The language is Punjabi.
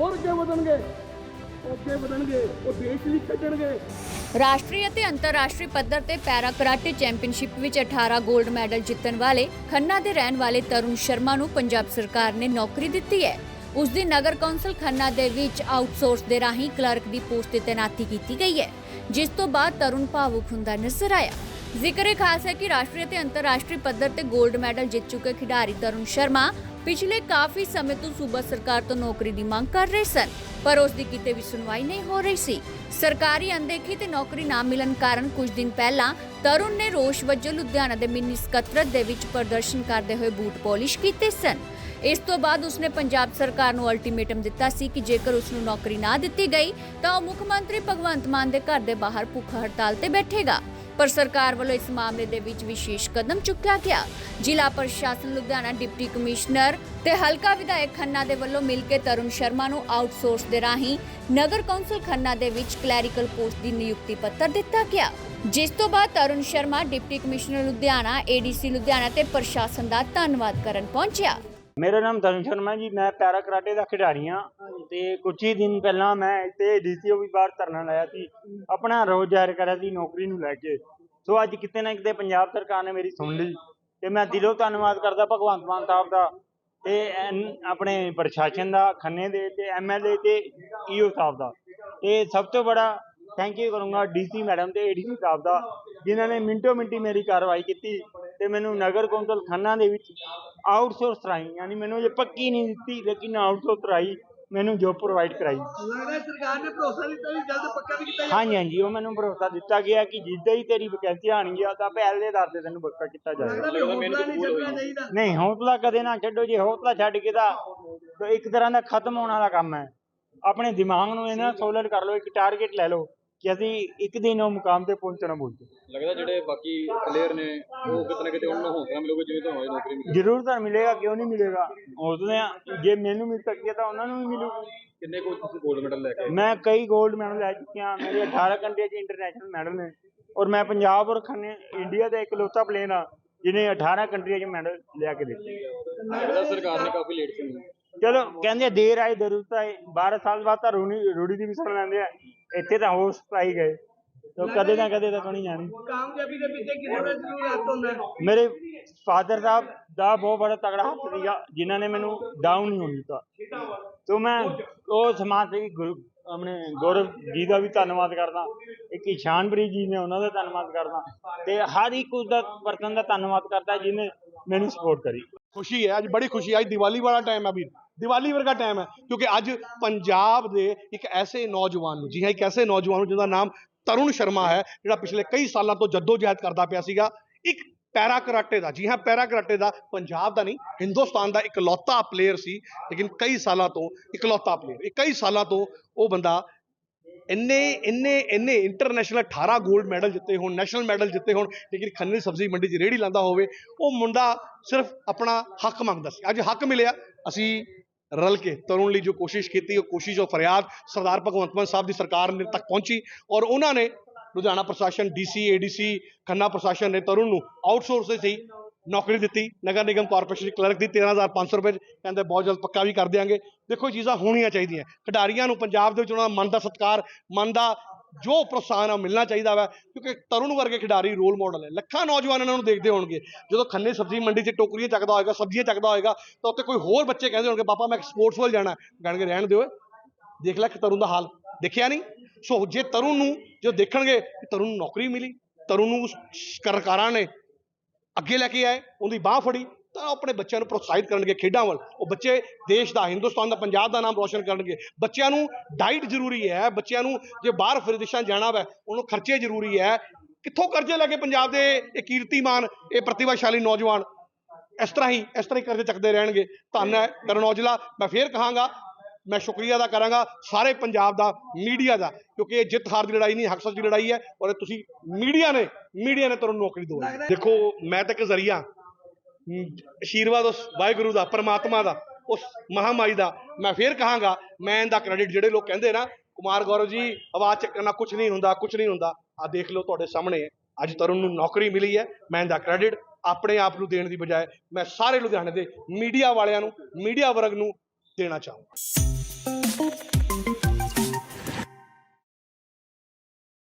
ਹੋਰ ਅੱਗੇ ਵਧਣਗੇ, ਉਹ ਅੱਗੇ ਵਧਣਗੇ, ਉਹ ਦੇਸ਼ ਲਈ ਖੇਡਣਗੇ। ਰਾਸ਼ਟਰੀ ਅਤੇ ਅੰਤਰਰਾਸ਼ਟਰੀ ਪੱਧਰ ਤੇ ਪੈਰਾ ਕਰਾਟੇ ਚੈਂਪੀਅਨਸ਼ਿਪ ਵਿੱਚ 18 골ਡ ਮੈਡਲ ਜਿੱਤਣ ਵਾਲੇ ਖੰਨਾ ਦੇ ਰਹਿਣ ਵਾਲੇ ਤਰੁਣ ਸ਼ਰਮਾ ਨੂੰ ਪੰਜਾਬ ਸਰਕਾਰ ਨੇ ਨੌਕਰੀ ਦਿੱਤੀ ਹੈ। ਉਸ ਦੀ ਨਗਰ ਕੌਂਸਲ ਖੰਨਾ ਦੇ ਵਿੱਚ ਆਊਟਸੋਰਸ ਦੇ ਰਾਹੀਂ ਕਲਰਕ ਦੀ ਪੋਸਟ ਤੇ ਤੈਨਾਤੀ ਕੀਤੀ ਗਈ ਹੈ, ਜਿਸ ਤੋਂ ਬਾਅਦ ਤਰੁਣ ਭਾਵੁਕ ਹੁੰਦਾ ਨਜ਼ਰ ਆਇਆ। ਜ਼ਿਕਰ ਇਹ ਖਾਸ ਹੈ ਕਿ ਰਾਸ਼ਟਰੀ ਅਤੇ ਅੰਤਰਰਾਸ਼ਟਰੀ ਪੱਧਰ ਤੇ 골ਡ ਮੈਡਲ ਜਿੱਤ ਚੁੱਕੇ ਖਿਡਾਰੀ ਤਰੁਣ ਸ਼ਰਮਾ ਪਿਛਲੇ ਕਾਫੀ ਸਮੇਂ ਤੋਂ ਸੂਬਾ ਸਰਕਾਰ ਤੋਂ ਨੌਕਰੀ ਦੀ ਮੰਗ ਕਰ ਰਹੇ ਸਨ, ਪਰ ਉਸ ਦੀ ਕਿਤੇ ਵੀ ਸੁਣਵਾਈ ਨਹੀਂ ਹੋ ਰਹੀ ਸੀ। ਸਰਕਾਰੀ ਅਣਦੇਖੀ ਤੇ ਨੌਕਰੀ ਨਾ ਮਿਲਣ ਕਾਰਨ ਕੁਝ ਦਿਨ ਪਹਿਲਾਂ ਤਰੁਣ ਨੇ ਰੋਸ਼ ਵਜੋਂ ਲੁਧਿਆਣਾ ਦੇ ਮਿੰਨੀ ਸਕੱਤਰਤ ਦੇ ਵਿੱਚ ਪ੍ਰਦਰਸ਼ਨ ਕਰਦੇ ਹੋਏ ਬੂਟ ਪਾਲਿਸ਼ ਕੀਤੇ ਸਨ। ਇਸ ਤੋਂ ਬਾਅਦ ਉਸਨੇ ਪੰਜਾਬ ਸਰਕਾਰ ਨੂੰ ਅਲਟੀਮੇਟਮ ਦਿੱਤਾ ਸੀ ਕਿ ਜੇਕਰ ਉਸ ਨੂੰ ਨੌਕਰੀ ਨਾ ਦਿੱਤੀ ਗਈ, ਤਾਂ ਉਹ ਮੁੱਖ ਮੰਤਰੀ ਭਗਵੰਤ ਮਾਨ ਦੇ ਘਰ ਦੇ ਬਾਹਰ ਭੁੱਖ ਹੜਤਾਲ ਤੇ ਬੈਠੇਗਾ। ਪਰ ਸਰਕਾਰ ਵੱਲੋਂ ਇਸ ਮਾਮਲੇ ਦੇ ਵਿੱਚ ਵਿਸ਼ੇਸ਼ ਕਦਮ ਚੁੱਕਿਆ ਗਿਆ। ਜ਼ਿਲ੍ਹਾ ਪ੍ਰਸ਼ਾਸਨ ਲੁਧਿਆਣਾ ਡਿਪਟੀ ਕਮਿਸ਼ਨਰ ਤੇ ਹਲਕਾ ਵਿਧਾਇਕ ਖੰਨਾ ਦੇ ਵੱਲੋਂ ਮਿਲ ਕੇ ਤਰੁਣ ਸ਼ਰਮਾ ਨੂੰ ਆਊਟਸੋਰਸ ਦੇ ਰਾਹੀਂ ਨਗਰ ਕੌਂਸਲ ਖੰਨਾ ਦੇ ਵਿੱਚ ਕਲੈਰੀਕਲ ਪੋਸਟ ਦੀ ਨਿਯੁਕਤੀ ਪੱਤਰ ਦਿੱਤਾ ਗਿਆ। ਜਿਸ ਤੋਂ ਬਾਅਦ Tarun Sharma deputy commissioner Ludhiana ADC Ludhiana ਤੇ ਪ੍ਰਸ਼ਾਸਨ ਦਾ ਧੰਨਵਾਦ ਕਰਨ ਪਹੁੰਚਿਆ। ਮੇਰਾ ਨਾਮ ਤਰਨ ਸ਼ਰਮਾ ਜੀ ਮੈਂ ਪੈਰਾ ਕਰਾਟੇ ਦਾ ਖਿਡਾਰੀ ਹਾਂ ਤੇ ਕੁਝ ਹੀ ਦਿਨ ਪਹਿਲਾਂ ਮੈਂ ਇੱਥੇ ਡੀਸੀਓ ਵੀ ਬਾਹਰ ਧਰਨਾ ਲਾਇਆ ਸੀ ਆਪਣਾ ਰੋਜ਼ ਜ਼ਾਹਿਰ ਕਰਿਆ ਸੀ ਨੌਕਰੀ ਨੂੰ ਲੈ ਕੇ। ਸੋ ਅੱਜ ਕਿਤੇ ਨਾ ਕਿਤੇ ਪੰਜਾਬ ਸਰਕਾਰ ਨੇ ਮੇਰੀ ਸੁਣ ਲਈ ਤੇ ਮੈਂ ਦਿਲੋਂ ਧੰਨਵਾਦ ਕਰਦਾ ਭਗਵੰਤ ਮਾਨ ਸਾਹਿਬ ਦਾ ਤੇ ਆਪਣੇ ਪ੍ਰਸ਼ਾਸਨ ਦਾ ਖੰਨੇ ਦੇ ਤੇ ਐਮਐਲਏ ਤੇ ਈਓ ਸਾਹਿਬ ਦਾ। ਤੇ ਸਭ ਤੋਂ ਬੜਾ ਥੈਂਕ ਯੂ ਕਰੂੰਗਾ ਡੀਸੀ ਮੈਡਮ ਤੇ ਏਡੀਸੀ ਸਾਹਿਬ ਦਾ ਜਿਨ੍ਹਾਂ ਨੇ ਮਿੰਟੋ ਮਿੰਟੀ ਮੇਰੀ ਕਾਰਵਾਈ ਕੀਤੀ ਤੇ ਮੈਨੂੰ ਨਗਰ ਕੌਂਸਲ ਖੰਨਾ ਦੇ ਵਿੱਚ ਆਊਟਸੋਰਸ ਰਾਹੀਂ ਯਾਨੀ ਮੈਨੂੰ ਇਹ ਪੱਕੀ ਨਹੀਂ ਦਿੱਤੀ ਲੇਕਿਨ ਆਊਟਸੋਰਸ ਰਾਹੀਂ ਮੈਨੂੰ ਜੋਬ ਪ੍ਰੋਵਾਈਡ ਕਰਾਈ। ਲੱਗਦਾ ਸਰਕਾਰ ਨੇ ਭਰੋਸਾ ਦਿੱਤਾ ਵੀ ਜਲਦ ਪੱਕਾ ਵੀ ਕੀਤਾ ਹਾਂਜੀ ਹਾਂਜੀ ਉਹ ਮੈਨੂੰ ਭਰੋਸਾ ਦਿੱਤਾ ਗਿਆ ਕਿ ਜਿੱਦਾਂ ਹੀ ਤੇਰੀ ਵੈਕੈਂਸੀ ਆਣਗੀਆਂ ਤਾਂ ਪਹਿਲੇ ਆਧਾਰ ਤੇ ਤੈਨੂੰ ਪੱਕਾ ਕੀਤਾ ਜਾਏਗਾ ਨਹੀਂ ਹੌਸਲਾ ਕਦੇ ਨਾ ਛੱਡੋ ਜੇ ਹੌਸਲਾ ਛੱਡ ਕੇ ਤਾਂ ਤਾਂ ਇੱਕ ਤਰ੍ਹਾਂ ਦਾ ਖਤਮ ਹੋਣ ਵਾਲਾ ਕੰਮ ਹੈ। ਆਪਣੇ ਦਿਮਾਗ ਨੂੰ ਇਹਨਾਂ ਸੋਲਰ ਕਰ ਲਓ ਇੱਕ ਟਾਰਗੇਟ ਲੈ ਲਓ। ਕਿ ਅਸੀਂ ਇੱਕ ਦਿਨ ਉਹ ਮੁਕਾਮ ਤੇ ਪਹੁੰਚਣਾ ਬੋਲਦੇ ਲੱਗਦਾ ਜਿਹੜੇ ਬਾਕੀ ਪਲੇਅਰ ਨੇ ਉਹ ਕਿਤੇ ਨਾ ਕਿਤੇ ਉਹਨਾਂ ਨੂੰ ਹੌਸਲਾ ਮਿਲੂਗਾ ਜਿਵੇਂ ਤੁਹਾਨੂੰ ਨੌਕਰੀ ਮਿਲੀ। ਜ਼ਰੂਰ ਤਾਂ ਮਿਲੇਗਾ ਕਿਉਂ ਨਹੀਂ ਮਿਲੇਗਾ? ਹੌਸਲੇ ਆ। ਜੇ ਮੈਨੂੰ ਮਿਲ ਸਕਦੀ ਹੈ ਤਾਂ ਉਹਨਾਂ ਨੂੰ ਵੀ ਮਿਲੂਗੀ ਕਿੰਨੇ ਕੁ ਤੁਸੀਂ 골ਡ ਮੈਡਲ ਲੈ ਕੇ ਆਏ? ਮੈਂ ਕਈ 골ਡ ਮੈਡਲ ਲੈ ਚੁੱਕਿਆ। ਮੇਰੇ 18 ਕੰਟਰੀ 'ਚ ਇੰਟਰਨੈਸ਼ਨਲ ਮੈਡਲ ਨੇ। ਔਰ ਮੈਂ ਪੰਜਾਬ ਔਰ ਖੰਨੇ ਇੰਡੀਆ ਦਾ ਇਕਲੌਤਾ ਪਲੇਅਰ ਆ ਜਿਹਨੇ 18 ਕੰਟਰੀਆਂ 'ਚ ਮੈਡਲ ਲਿਆ ਕੇ ਦਿੱਤੇ। ਲੱਗਦਾ ਸਰਕਾਰ ਨੇ ਕਾਫੀ ਲੇਟ ਸੁਣੀ। ਚਲੋ ਕਹਿੰਦੇ ਆ, ਦੇਰ ਆਏ ਦਰੁਸਤ ਆਏ 12 ਸਾਲ ਬਾਅਦ ਤਾਂ ਰੂਣੀ ਰੂੜੀ ਦੀ ਵੀ ਸੁਣ ਲੈਂਦੇ ਆ। ਇੱਥੇ ਤਾਂ ਹੋਸ਼ ਪਾਈ ਗਏ। ਤਾਂ ਕਦੇ ਨਾ ਕਦੇ ਤਾਂ ਸੁਣੀ ਜਾਣੀ। ਕਾਮਯਾਬੀ ਦੇ ਪਿੱਛੇ ਕਿਸੇ ਦਾ ਜ਼ਰੂਰ ਹੱਥ ਹੁੰਦਾ ਹੈ ਮੇਰੇ ਫਾਦਰ ਸਾਹਿਬ ਦਾ ਬਹੁਤ ਬੜਾ ਤਗੜਾ ਹੱਥ ਸੀਗਾ ਜਿਨ੍ਹਾਂ ਨੇ ਮੈਨੂੰ ਡਾਊਨ ਨਹੀਂ ਹੋਣ ਦਿੱਤਾ। ਤੋਂ ਮੈਂ ਉਹ ਸਮਾਜ ਸੇਵੀ ਗੁਰੂ ਆਪਣੇ ਗੌਰਵ ਜੀ ਦਾ ਵੀ ਧੰਨਵਾਦ ਕਰਦਾ। ਇੱਕ ਇਸ਼ਾਨਪ੍ਰੀਤ ਜੀ ਨੇ ਉਹਨਾਂ ਦਾ ਧੰਨਵਾਦ ਕਰਦਾ। ਤੇ ਹਰ ਇੱਕ ਉਸਦਾ ਪਰਸਨ ਦਾ ਧੰਨਵਾਦ ਕਰਦਾ ਜਿਹਨੇ ਮੈਨੂੰ ਸਪੋਰਟ ਕਰੀ। ਖੁਸ਼ੀ ਹੈ ਅੱਜ ਬੜੀ ਖੁਸ਼ੀ ਹੈ। ਅੱਜ ਦੀਵਾਲੀ ਵਾਲਾ ਟਾਈਮ ਹੈ ਵੀਰ। ਦੀਵਾਲੀ ਵਰਗਾ ਟਾਈਮ ਹੈ, ਕਿਉਂਕਿ ਅੱਜ ਪੰਜਾਬ ਦੇ ਇੱਕ ਐਸੇ ਨੌਜਵਾਨ ਨੂੰ, ਜੀ ਹਾਂ, ਇੱਕ ਐਸੇ ਨੌਜਵਾਨ ਨੂੰ ਜਿਹਦਾ ਨਾਮ ਤਰੁਣ ਸ਼ਰਮਾ ਹੈ, ਜਿਹੜਾ ਪਿਛਲੇ ਕਈ ਸਾਲਾਂ ਤੋਂ ਜਦੋਜਹਿਦ ਕਰਦਾ ਪਿਆ ਸੀਗਾ, ਇੱਕ ਪੈਰਾ ਕਰਾਟੇ ਦਾ, ਜੀ ਹਾਂ, ਪੈਰਾ ਕਰਾਟੇ ਦਾ ਪੰਜਾਬ ਦਾ ਨਹੀਂ, ਹਿੰਦੁਸਤਾਨ ਦਾ ਇਕਲੌਤਾ ਪਲੇਅਰ ਸੀ, ਲੇਕਿਨ ਕਈ ਸਾਲਾਂ ਤੋਂ ਇਕਲੌਤਾ ਪਲੇਅਰ ਕਈ ਸਾਲਾਂ ਤੋਂ ਉਹ ਬੰਦਾ ਇੰਨੇ ਇੰਨੇ ਇੰਨੇ ਇੰਟਰਨੈਸ਼ਨਲ 18 골ਡ ਮੈਡਲ ਜਿੱਤੇ ਹੋਣ ਨੈਸ਼ਨਲ ਮੈਡਲ ਜਿੱਤੇ ਹੋਣ, ਲੇਕਿਨ ਖੰਨੇ ਸਬਜ਼ੀ ਮੰਡੀ 'ਚ ਰੇੜੀ ਲਾਂਦਾ ਹੋਵੇ, ਉਹ ਮੁੰਡਾ ਸਿਰਫ ਆਪਣਾ ਹੱਕ ਮੰਗਦਾ ਸੀ, ਅੱਜ ਹੱਕ ਮਿਲਿਆ, ਅਸੀਂ ਰਲ ਕੇ ਤਰੁਣ ਲਈ ਜੋ ਕੋਸ਼ਿਸ਼ ਕੀਤੀ, ਉਹ ਕੋਸ਼ਿਸ਼ ਉਹ ਫਰਿਆਦ ਸਰਦਾਰ ਭਗਵੰਤ ਮਾਨ ਸਾਹਿਬ ਦੀ ਸਰਕਾਰ ਨੇ ਤੱਕ ਪਹੁੰਚੀ ਔਰ ਉਹਨਾਂ ਨੇ ਲੁਧਿਆਣਾ ਪ੍ਰਸ਼ਾਸਨ ਡੀਸੀ ਏਡੀਸੀ ਖੰਨਾ ਪ੍ਰਸ਼ਾਸਨ ਨੇ ਤਰੁਣ ਨੂੰ ਆਊਟਸੋਰਸ ਦੇ ਸੀ, ਨੌਕਰੀ ਦਿੱਤੀ, ਨਗਰ ਨਿਗਮ ਕਾਰਪੋਰੇਸ਼ਨ ਦੀ ਕਲਰਕ ਦੀ 13500 ਰੁਪਏ 'ਚ ਕਹਿੰਦੇ ਬਹੁਤ ਜਲਦ ਪੱਕਾ ਵੀ ਕਰ ਦਿਆਂਗੇ। ਦੇਖੋ ਇਹ ਚੀਜ਼ਾਂ ਹੋਣੀਆਂ ਚਾਹੀਦੀਆਂ। ਖਿਡਾਰੀਆਂ ਨੂੰ ਪੰਜਾਬ ਦੇ ਵਿੱਚ ਉਹਨਾਂ ਦਾ ਮਨ ਦਾ ਸਤਿਕਾਰ, ਮਨ ਦਾ ਜੋ ਪ੍ਰੋਤਸਾਹਨ ਆ ਮਿਲਣਾ ਚਾਹੀਦਾ ਵਾ, ਕਿਉਂਕਿ ਤਰੁਣ ਵਰਗੇ ਖਿਡਾਰੀ ਰੋਲ ਮਾਡਲ ਹੈ ਲੱਖਾਂ ਨੌਜਵਾਨ ਇਹਨਾਂ ਨੂੰ ਦੇਖਦੇ ਹੋਣਗੇ। ਜਦੋਂ ਖੰਨੇ ਸਬਜ਼ੀ ਮੰਡੀ 'ਚ ਟੋਕਰੀਆਂ ਚੱਕਦਾ ਹੋਏਗਾ, ਸਬਜ਼ੀਆਂ ਚੱਕਦਾ ਹੋਏਗਾ, ਤਾਂ ਉੱਥੇ ਕੋਈ ਹੋਰ ਬੱਚੇ ਕਹਿੰਦੇ ਹੋਣਗੇ, ਪਾਪਾ, ਮੈਂ ਸਪੋਰਟਸ ਵੱਲ ਜਾਣਾ ਕਹਿਣਗੇ, ਰਹਿਣ ਦਿਓ ਦੇਖ ਲੈ ਕਿ ਤਰੁਣ ਦਾ ਹਾਲ। ਦੇਖਿਆ ਨਹੀਂ? ਸੋ ਜੇ ਤਰੁਣ ਨੂੰ ਜੋ ਦੇਖਣਗੇ ਤਰੁਣ ਨੂੰ ਨੌਕਰੀ ਮਿਲੀ, ਤਰੁਣ ਨੂੰ ਸਰਕਾਰਾਂ ਨੇ ਅੱਗੇ ਲੈ ਕੇ ਆਏ, ਉਹਦੀ ਬਾਹ ਫੜੀ ਤਾਂ ਆਪਣੇ ਬੱਚਿਆਂ ਨੂੰ ਪ੍ਰੋਤਸਾਹਿਤ ਕਰਨਗੇ ਖੇਡਾਂ ਵੱਲ। ਉਹ ਬੱਚੇ ਦੇਸ਼ ਦਾ ਹਿੰਦੁਸਤਾਨ ਦਾ ਪੰਜਾਬ ਦਾ ਨਾਮ ਰੋਸ਼ਨ ਕਰਨਗੇ। ਬੱਚਿਆਂ ਨੂੰ ਡਾਈਟ ਜ਼ਰੂਰੀ ਹੈ। ਬੱਚਿਆਂ ਨੂੰ ਜੇ ਬਾਹਰ ਵਿਦੇਸ਼ਾਂ ਜਾਣਾ ਵਾ ਉਹਨੂੰ ਖਰਚੇ ਜ਼ਰੂਰੀ ਹੈ। ਕਿੱਥੋਂ ਕਰਜ਼ੇ ਲੈ ਕੇ ਪੰਜਾਬ ਦੇ ਇਹ ਕੀਰਤੀਮਾਨ ਇਹ ਪ੍ਰਤਿਭਾਸ਼ਾਲੀ ਨੌਜਵਾਨ ਇਸ ਤਰ੍ਹਾਂ ਹੀ ਇਸ ਤਰ੍ਹਾਂ ਹੀ ਕਰਜ਼ੇ ਚੱਕਦੇ ਰਹਿਣਗੇ? ਧੰਨ ਹੈ ਕਰਨ ਔਜਲਾ। ਮੈਂ ਫੇਰ ਕਹਾਂਗਾ ਮੈਂ ਸ਼ੁਕਰੀਆ ਅਦਾ ਕਰਾਂਗਾ ਸਾਰੇ ਪੰਜਾਬ ਦਾ ਮੀਡੀਆ ਦਾ ਕਿਉਂਕਿ ਇਹ ਜਿੱਤ ਹਾਰ ਦੀ ਲੜਾਈ ਨਹੀਂ ਹੱਕ ਸੱਚ ਦੀ ਲੜਾਈ ਹੈ ਔਰ ਤੁਸੀਂ ਮੀਡੀਆ ਨੇ ਮੀਡੀਆ ਨੇ ਤੁਹਾਨੂੰ ਨੌਕਰੀ ਦਵਾਈ। ਦੇਖੋ ਮੈਂ ਤਾਂ ਇੱਕ ਜ਼ਰੀਆ ਹਮ, ਆਸ਼ੀਰਵਾਦ ਉਸ ਵਾਹਿਗੁਰੂ ਦਾ ਪਰਮਾਤਮਾ ਦਾ ਉਸ ਮਹਾਮਾਈ ਦਾ। ਮੈਂ ਫੇਰ ਕਹਾਂਗਾ ਮੈਂ ਇਹਦਾ ਕ੍ਰੈਡਿਟ ਜਿਹੜੇ ਲੋਕ ਕਹਿੰਦੇ ਨਾ ਕੁਮਾਰ ਗੌਰਵ ਜੀ ਆਵਾਜ਼ ਚੱਕਣਾ ਕੁਝ ਨਹੀਂ ਹੁੰਦਾ ਕੁਝ ਨਹੀਂ ਹੁੰਦਾ। ਆ ਦੇਖ ਲਓ ਤੁਹਾਡੇ ਸਾਹਮਣੇ ਹੈ ਅੱਜ ਤਰੁਣ ਨੂੰ ਨੌਕਰੀ ਮਿਲੀ ਹੈ ਮੈਂ ਇਹਦਾ ਕ੍ਰੈਡਿਟ ਆਪਣੇ ਆਪ ਨੂੰ ਦੇਣ ਦੀ ਬਜਾਏ ਮੈਂ ਸਾਰੇ ਲੁਧਿਆਣੇ ਦੇ ਮੀਡੀਆ ਵਾਲਿਆਂ ਨੂੰ ਮੀਡੀਆ ਵਰਗ ਨੂੰ ਦੇਣਾ ਚਾਹੂੰਗਾ।